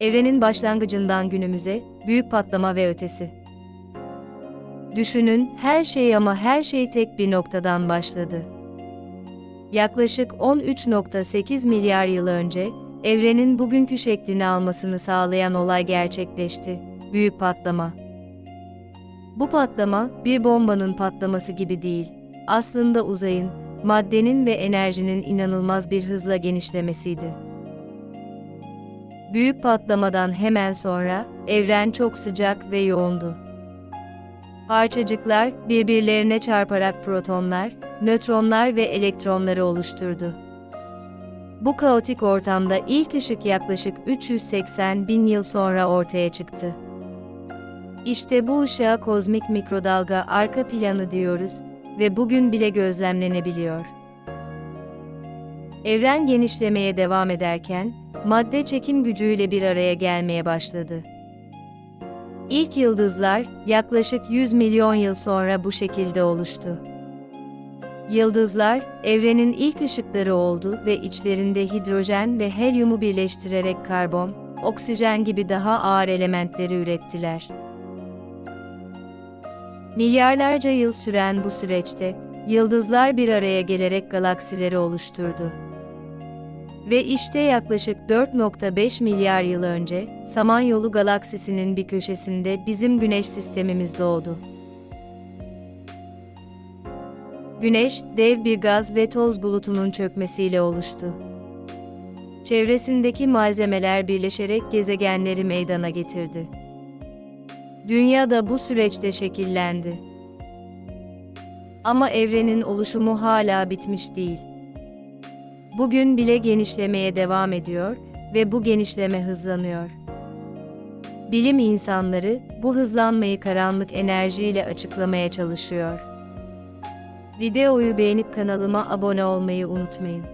Evrenin başlangıcından günümüze, büyük patlama ve ötesi. Düşünün, her şey ama her şey tek bir noktadan başladı. Yaklaşık 13.8 milyar yıl önce, evrenin bugünkü şeklini almasını sağlayan olay gerçekleşti. Büyük patlama. Bu patlama, bir bombanın patlaması gibi değil. Aslında uzayın, maddenin ve enerjinin inanılmaz bir hızla genişlemesiydi. Büyük patlamadan hemen sonra evren çok sıcak ve yoğundu. Parçacıklar birbirlerine çarparak protonlar, nötronlar ve elektronları oluşturdu. Bu kaotik ortamda ilk ışık yaklaşık 380 bin yıl sonra ortaya çıktı. İşte bu ışığa kozmik mikrodalga arka planı diyoruz ve bugün bile gözlemlenebiliyor. Evren genişlemeye devam ederken, madde çekim gücüyle bir araya gelmeye başladı. İlk yıldızlar yaklaşık 100 milyon yıl sonra bu şekilde oluştu. Yıldızlar, evrenin ilk ışıkları oldu ve içlerinde hidrojen ve helyumu birleştirerek karbon, oksijen gibi daha ağır elementleri ürettiler. Milyarlarca yıl süren bu süreçte, yıldızlar bir araya gelerek galaksileri oluşturdu. Ve işte yaklaşık 4.5 milyar yıl önce, Samanyolu galaksisinin bir köşesinde bizim Güneş sistemimiz doğdu. Güneş, dev bir gaz ve toz bulutunun çökmesiyle oluştu. Çevresindeki malzemeler birleşerek gezegenleri meydana getirdi. Dünya da bu süreçte şekillendi. Ama evrenin oluşumu hala bitmiş değil. Bugün bile genişlemeye devam ediyor ve bu genişleme hızlanıyor. Bilim insanları bu hızlanmayı karanlık enerjiyle açıklamaya çalışıyor. Videoyu beğenip kanalıma abone olmayı unutmayın.